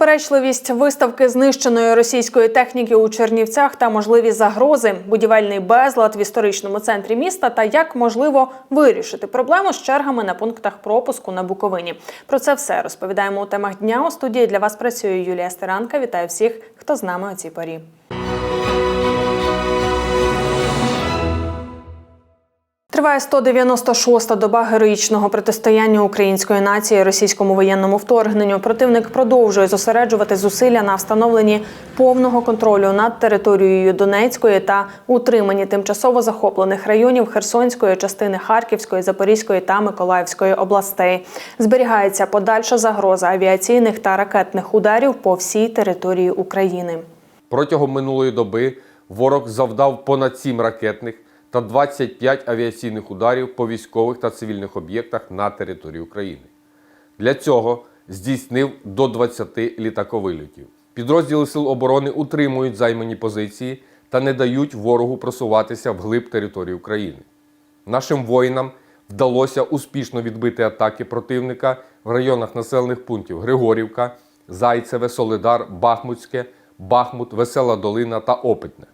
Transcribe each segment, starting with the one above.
Суперечливість виставки знищеної російської техніки у Чернівцях та можливі загрози, будівельний безлад в історичному центрі міста та як можливо вирішити проблему з чергами на пунктах пропуску на Буковині. Про це все розповідаємо у темах дня. У студії для вас працює Юлія Стеранка. Вітаю всіх, хто з нами у цій порі. Триває 196-та доба героїчного протистояння української нації російському воєнному вторгненню. Противник продовжує зосереджувати зусилля на встановленні повного контролю над територією Донецької та утриманні тимчасово захоплених районів Херсонської частини Харківської, Запорізької та Миколаївської областей. Зберігається подальша загроза авіаційних та ракетних ударів по всій території України. Протягом минулої доби ворог завдав понад 7 ракетних та 25 авіаційних ударів по військових та цивільних об'єктах на території України. Для цього здійснив до 20 літаковильотів. Підрозділи Сил оборони утримують займані позиції та не дають ворогу просуватися вглиб території України. Нашим воїнам вдалося успішно відбити атаки противника в районах населених пунктів Григорівка, Зайцеве, Солидар, Бахмутське, Бахмут, Весела Долина та Опитне.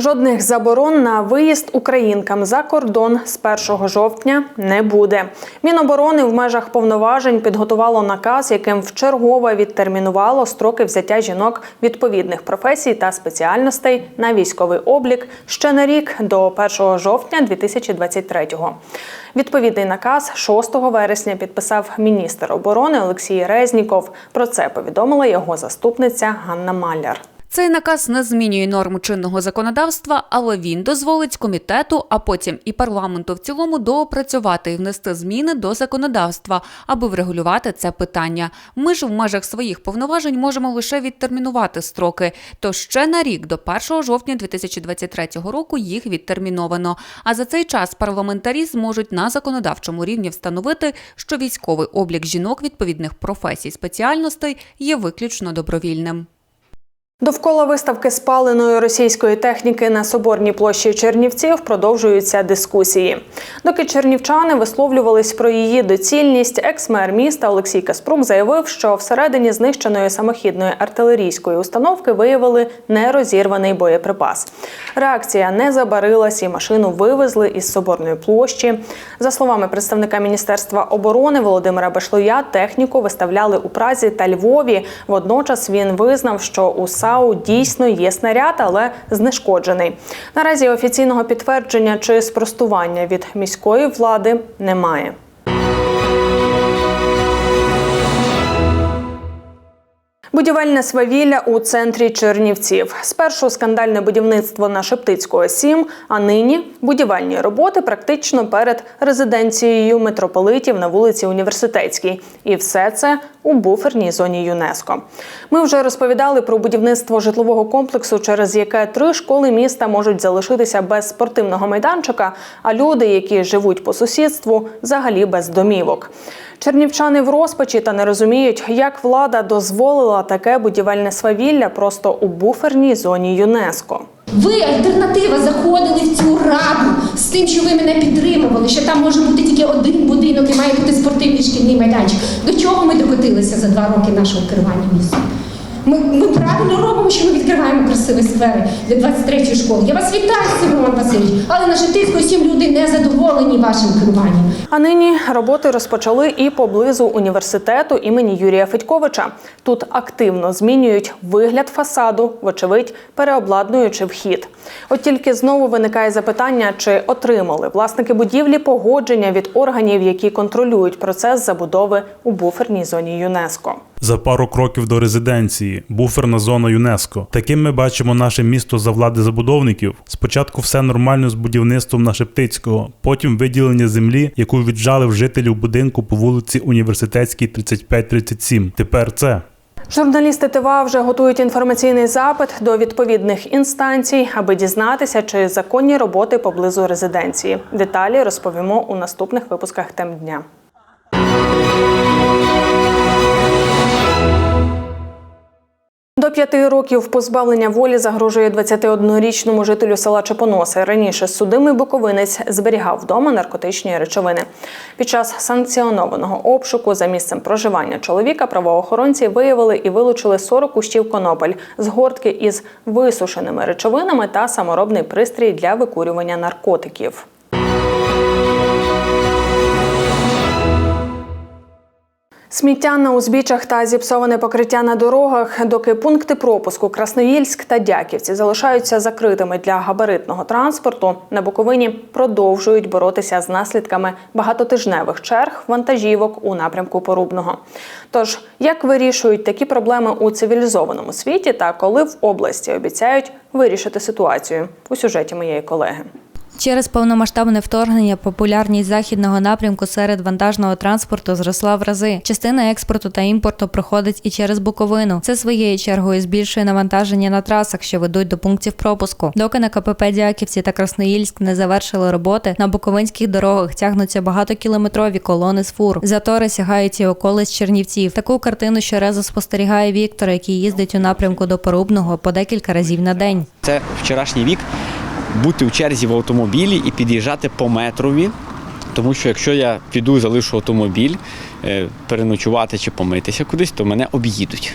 Жодних заборон на виїзд українкам за кордон з 1 жовтня не буде. Міноборони в межах повноважень підготувало наказ, яким вчергове відтермінувало строки взяття жінок відповідних професій та спеціальностей на військовий облік ще на рік до 1 жовтня 2023-го. Відповідний наказ 6 вересня підписав міністр оборони Олексій Резніков. Про це повідомила його заступниця Ганна Маляр. Цей наказ не змінює норм чинного законодавства, але він дозволить комітету, а потім і парламенту в цілому доопрацювати і внести зміни до законодавства, аби врегулювати це питання. Ми ж в межах своїх повноважень можемо лише відтермінувати строки. То ще на рік до 1 жовтня 2023 року їх відтерміновано. А за цей час парламентарі зможуть на законодавчому рівні встановити, що військовий облік жінок відповідних професій спеціальностей є виключно добровільним. Довкола виставки спаленої російської техніки на соборній площі Чернівців продовжуються дискусії. Доки чернівчани висловлювались про її доцільність, екс-мер міста Олексій Каспрук заявив, що всередині знищеної самохідної артилерійської установки виявили нерозірваний боєприпас. Реакція не забарилась і машину вивезли із соборної площі. За словами представника міністерства оборони Володимира Башлоя, техніку виставляли у Празі та Львові. Водночас він визнав, що у САУ дійсно є снаряд, але знешкоджений. Наразі офіційного підтвердження чи спростування від міської влади немає. Будівельне свавілля у центрі Чернівців. Спершу скандальне будівництво на Шептицького 7, а нині будівельні роботи практично перед резиденцією митрополитів на вулиці Університетській. І все це у буферній зоні ЮНЕСКО. Ми вже розповідали про будівництво житлового комплексу, через яке три школи міста можуть залишитися без спортивного майданчика, а люди, які живуть по сусідству, взагалі без домівок. Чернівчани в розпачі та не розуміють, як влада дозволила таке будівельне свавілля просто у буферній зоні ЮНЕСКО. Ви альтернатива заходили в цю раду з тим, що ви мене підтримували, що там може бути тільки один будинок і має бути спортивний шкільний майданчик. До чого ми докотилися за два роки нашого керування містом? Ми, ми правильно робимо, що ми відкриваємо красиві сфери для 23-ї школи. Я вас вітаю, Сергій Васильович, але на Житицької сім люди не задоволені вашим керуванням. А нині роботи розпочали і поблизу університету імені Юрія Федьковича. Тут активно змінюють вигляд фасаду, вочевидь, переобладнуючи вхід. От тільки знову виникає запитання, чи отримали власники будівлі погодження від органів, які контролюють процес забудови у буферній зоні ЮНЕСКО. За пару кроків до резиденції, буферна зона ЮНЕСКО. Таким ми бачимо наше місто за влади забудовників. Спочатку все нормально з будівництвом на Шептицького, потім виділення землі, яку віджали в жителів будинку по вулиці Університетській 3537. Тепер це. Журналісти ТВА вже готують інформаційний запит до відповідних інстанцій, аби дізнатися, чи законні роботи поблизу резиденції. Деталі розповімо у наступних випусках тем дня. До п'яти років позбавлення волі загрожує 21-річному жителю села Чепоноси. Раніше судимий буковинець зберігав вдома наркотичні речовини. Під час санкціонованого обшуку за місцем проживання чоловіка правоохоронці виявили і вилучили 40 кущів конопель, згортки із висушеними речовинами та саморобний пристрій для викурювання наркотиків. Сміття на узбіччях та зіпсоване покриття на дорогах, доки пункти пропуску Красноїльськ та Дяківці залишаються закритими для габаритного транспорту. На Буковині продовжують боротися з наслідками багатотижневих черг вантажівок у напрямку Порубного. Тож, як вирішують такі проблеми у цивілізованому світі, та коли в області обіцяють вирішити ситуацію у сюжеті моєї колеги. Через повномасштабне вторгнення популярність західного напрямку серед вантажного транспорту зросла в рази. Частина експорту та імпорту проходить і через Буковину. Це своєю чергою збільшує навантаження на трасах, що ведуть до пунктів пропуску. Доки на КПП Дяківці та Красноїльськ не завершили роботи, на буковинських дорогах тягнуться багатокілометрові колони з фур. Затори сягають і околиць Чернівців. Таку картину щоразу спостерігає Віктор, який їздить у напрямку до Порубного по декілька разів на день. Це вчорашній вік бути в черзі в автомобілі і під'їжджати по метрові. Тому що якщо я піду, залишу автомобіль, е, переночувати чи помитися кудись, то мене об'їдуть.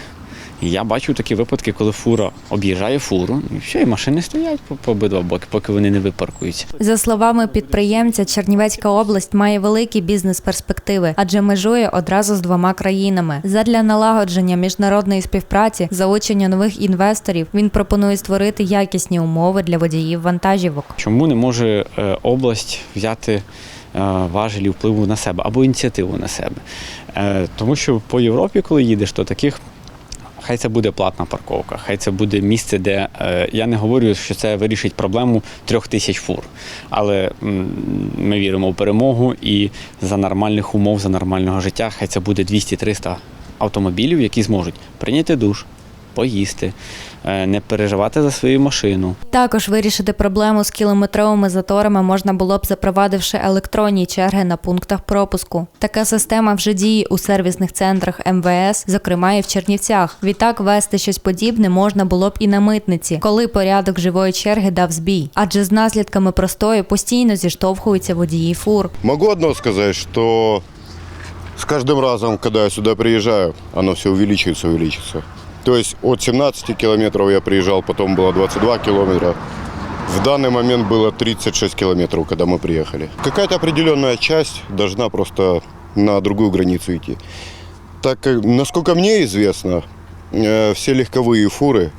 І я бачу такі випадки, коли фура об'їжджає фуру, і все, і машини стоять по, по обидва боки, поки вони не випаркуються. За словами підприємця, Чернівецька область має великі бізнес-перспективи, адже межує одразу з двома країнами. Задля налагодження міжнародної співпраці, залучення нових інвесторів, він пропонує створити якісні умови для водіїв вантажівок. Чому не може е, область взяти е, важелі впливу на себе або ініціативу на себе? Е, Тому що по Європі, коли їдеш, то таких. Хай це буде платна парковка, хай це буде місце, де е, я не говорю, що це вирішить проблему трьох тисяч фур. Але ми віримо в перемогу і за нормальних умов, за нормального життя, хай це буде 200-300 автомобілів, які зможуть прийняти душ, поїсти, е, не переживати за свою машину, Також вирішити проблему з кілометровими заторами можна було б запровадивши електронні черги на пунктах пропуску. Така система вже діє у сервісних центрах МВС, зокрема і в Чернівцях. Відтак вести щось подібне можна було б і на митниці, коли порядок живої черги дав збій. Адже з наслідками простою постійно зіштовхуються водії фур. Могу одно сказать, что с каждым разом, когда я сюда приезжаю, оно все увеличивается, увеличивается. То есть от 17 километров я приезжал, потом было 22 километра. В данный момент было 36 километров, когда мы приехали. Какая-то определенная часть должна просто на другую границу идти. Так как, насколько мне известно, э, все легковые фуры,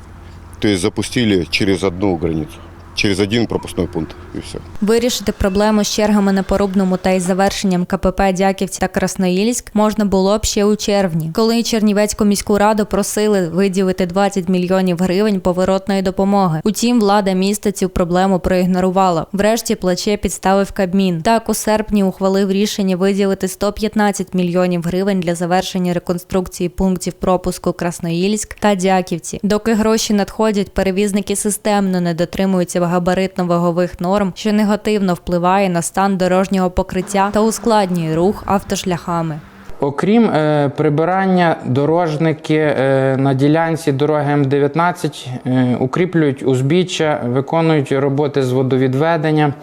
то есть запустили через одну границу, через один пропускной пункт и все. Вирішити проблему з чергами на порубному та із завершенням КПП Дяківці та Красноїльськ можна було б ще у червні, коли Чернівецьку міську раду просили виділити 20 мільйонів гривень поворотної допомоги. Утім, влада міста цю проблему проігнорувала. Врешті плаче підставив Кабмін. Так у серпні ухвалив рішення виділити 115 мільйонів гривень для завершення реконструкції пунктів пропуску Красноїльськ та Дяківці. Доки гроші надходять, перевізники системно не дотримуються габаритно-вагових норм, що негативно впливає на стан дорожнього покриття та ускладнює рух автошляхами. Окрім е, прибирання, дорожники е, на ділянці дороги М19 е, укріплюють узбіччя, виконують роботи з водовідведення,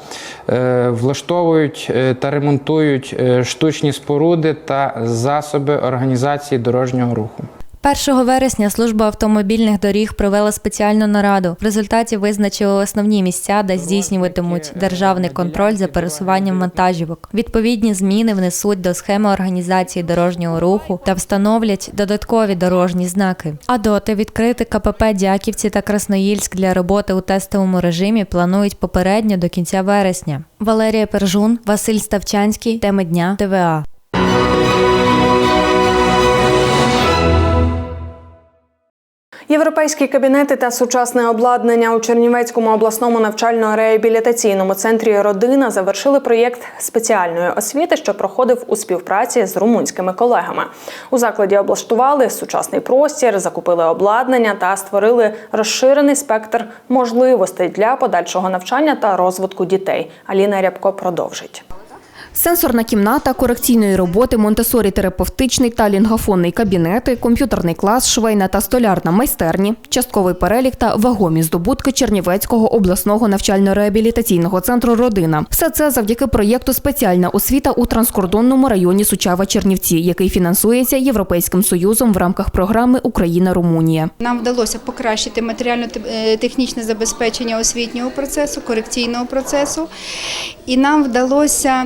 е, влаштовують е, та ремонтують е, штучні споруди та засоби організації дорожнього руху. 1 вересня служба автомобільних доріг провела спеціальну нараду. В результаті визначили основні місця, де здійснюватимуть державний контроль за пересуванням вантажівок. Відповідні зміни внесуть до схеми організації дорожнього руху та встановлять додаткові дорожні знаки. А доти відкрити КПП Дяківці та Красноїльськ для роботи у тестовому режимі планують попередньо до кінця вересня. Валерія Пержун, Василь Ставчанський, теми дня ТВА. Європейські кабінети та сучасне обладнання у Чернівецькому обласному навчально-реабілітаційному центрі Родина завершили проєкт спеціальної освіти, що проходив у співпраці з румунськими колегами. У закладі облаштували сучасний простір, закупили обладнання та створили розширений спектр можливостей для подальшого навчання та розвитку дітей. Аліна Рябко продовжить. Сенсорна кімната, корекційної роботи, монтесорі терапевтичний та лінгафонний кабінети, комп'ютерний клас, швейна та столярна майстерні, частковий перелік та вагомі здобутки Чернівецького обласного навчально-реабілітаційного центру Родина. Все це завдяки проєкту Спеціальна освіта у транскордонному районі Сучава Чернівці, який фінансується Європейським союзом в рамках програми Україна-Румунія. Нам вдалося покращити матеріально-технічне забезпечення освітнього процесу, корекційного процесу, і нам вдалося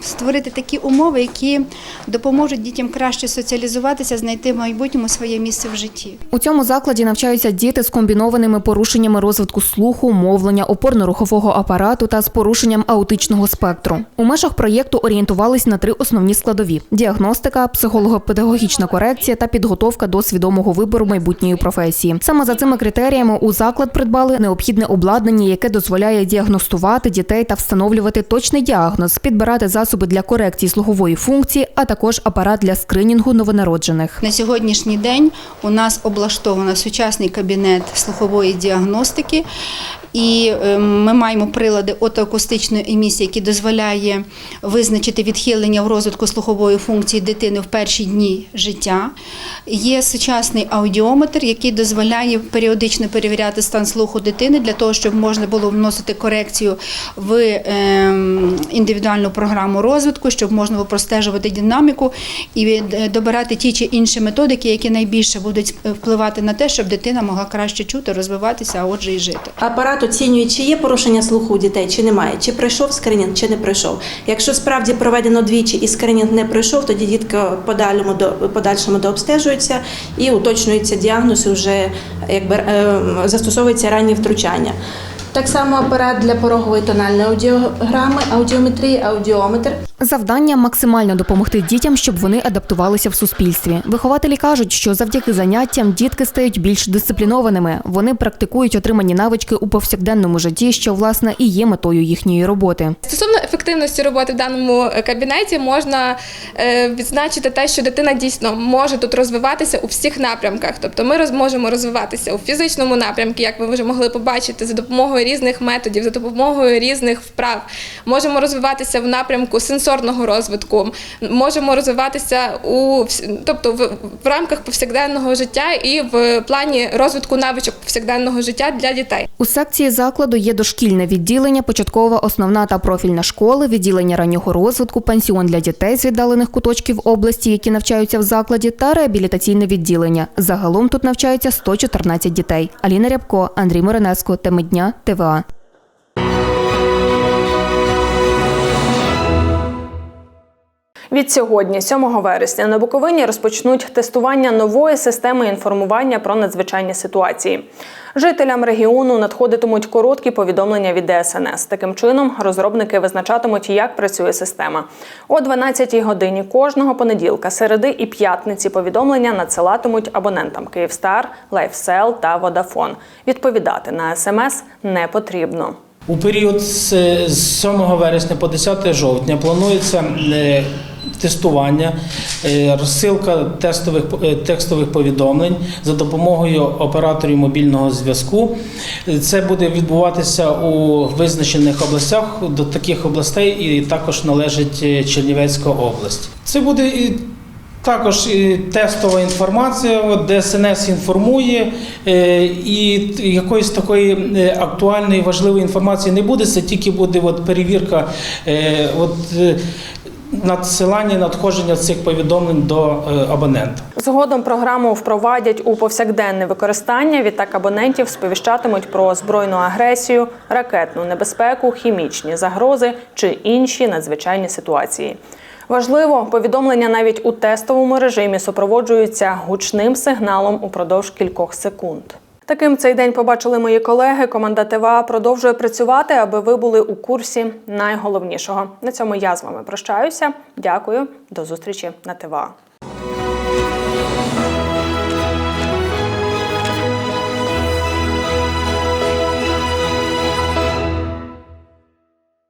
створити такі умови, які допоможуть дітям краще соціалізуватися, знайти в майбутньому своє місце в житті. У цьому закладі навчаються діти з комбінованими порушеннями розвитку слуху, мовлення, опорно-рухового апарату та з порушенням аутичного спектру. У межах проєкту орієнтувались на три основні складові: діагностика, психолого-педагогічна корекція та підготовка до свідомого вибору майбутньої професії. Саме за цими критеріями у заклад придбали необхідне обладнання, яке дозволяє діагностувати дітей та встановлювати точний діагноз, підбирати засоби для корекції слухової функції, а також апарат для скринінгу новонароджених. На сьогоднішній день у нас облаштовано сучасний кабінет слухової діагностики. І е, ми маємо прилади отоакустичної емісії, які дозволяє визначити відхилення в розвитку слухової функції дитини в перші дні життя. Є сучасний аудіометр, який дозволяє періодично перевіряти стан слуху дитини для того, щоб можна було вносити корекцію в е, індивідуальну програму розвитку, щоб можна було простежувати динаміку і е, добирати ті чи інші методики, які найбільше будуть впливати на те, щоб дитина могла краще чути, розвиватися, а отже і жити. Апарат оцінює, чи є порушення слуху у дітей, чи немає, чи пройшов скринінг, чи не пройшов. Якщо справді проведено двічі і скринінг не пройшов, тоді дітка подальшому до подальшому дообстежується і уточнюється діагноз, і вже якби е, застосовується раннє втручання. Так само апарат для порогової тональної аудіограми, аудіометрії, аудіометр. Завдання максимально допомогти дітям, щоб вони адаптувалися в суспільстві. Вихователі кажуть, що завдяки заняттям дітки стають більш дисциплінованими. Вони практикують отримані навички у повсякденному житті, що власне і є метою їхньої роботи. Стосовно ефективності роботи в даному е, кабінеті можна е, відзначити те, що дитина дійсно може тут розвиватися у всіх напрямках. Тобто ми можемо розвиватися у фізичному напрямку, як ви вже могли побачити, за допомогою різних методів, за допомогою різних вправ. Можемо розвиватися в напрямку сенсорного розвитку, можемо розвиватися у тобто в, в рамках повсякденного життя і в плані розвитку навичок повсякденного життя для дітей. У секції закладу є дошкільне відділення, початкова, основна та профільна школи, відділення раннього розвитку, пансіон для дітей з віддалених куточків області, які навчаються в закладі, та реабілітаційне відділення. Загалом тут навчаються 114 дітей. Аліна Рябко, Андрій Моренеско, Теми дня, ТВА. Від сьогодні, 7 вересня, на Буковині розпочнуть тестування нової системи інформування про надзвичайні ситуації. Жителям регіону надходитимуть короткі повідомлення від ДСНС. Таким чином, розробники визначатимуть, як працює система. О 12-й годині кожного понеділка, середи і п'ятниці повідомлення надсилатимуть абонентам Київстар, Лайфсел та Водафон. Відповідати на смс не потрібно. У період з з 7 вересня по 10 жовтня планується е, тестування, е, розсилка тестових е, текстових повідомлень за допомогою операторів мобільного зв'язку. Це буде відбуватися у визначених областях. До таких областей і також належить е, Чернівецька область. Це буде і також і тестова інформація, ДСНС інформує, і якоїсь такої актуальної важливої інформації не буде. Це тільки буде от перевірка от, надсилання, надходження цих повідомлень до е, абонента. Згодом програму впровадять у повсякденне використання. Відтак абонентів сповіщатимуть про збройну агресію, ракетну небезпеку, хімічні загрози чи інші надзвичайні ситуації. Важливо, повідомлення навіть у тестовому режимі супроводжуються гучним сигналом упродовж кількох секунд. Таким цей день побачили мої колеги. Команда ТВА продовжує працювати, аби ви були у курсі найголовнішого. На цьому я з вами прощаюся. Дякую, до зустрічі на ТВА.